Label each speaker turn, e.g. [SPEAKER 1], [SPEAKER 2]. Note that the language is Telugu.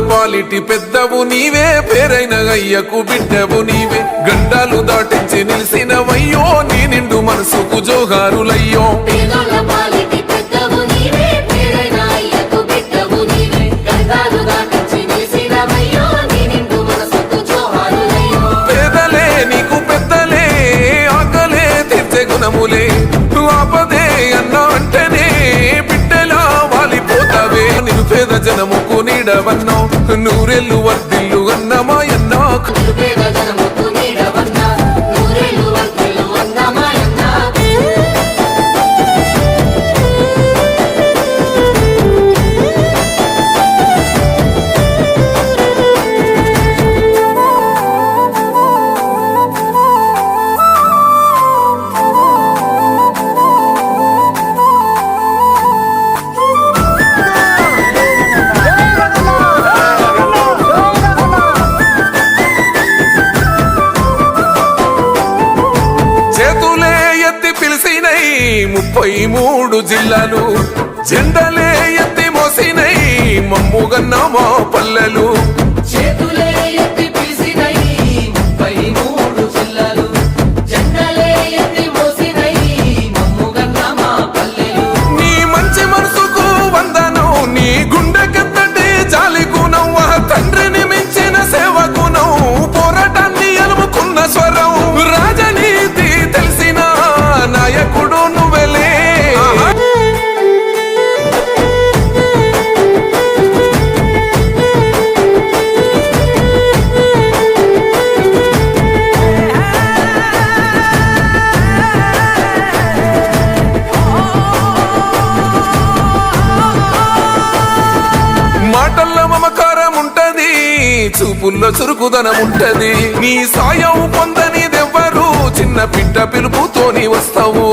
[SPEAKER 1] పాలిటి పెద్దవు నీవే పేరైన అయ్యకు బిడ్డవు నీవే. గండాలు దాటించి నిలిసినవయ్యో నీ నిండు మనసుకు జోహారులయ్యో. పేదలే నీకు పెద్దలే ఆకలే తీర్చే గుణములే. ఆపదే అన్న అంటేనే జనముకు నీడవన్నో. నూరెళ్ళు వర్దిల్లు అన్నమాయన్నా ఎత్తి ముప్పై మూడు జిల్లాలు. జెండలే ఎత్తి మోసినై మమ్ముగన్న మా పల్లెలు. చూపుల్లో చురుకుదనం ఉంటది నీ సాయం పొందనిదెవ్వరు? చిన్న బిడ్డ పిలుపుతోని వస్తావు.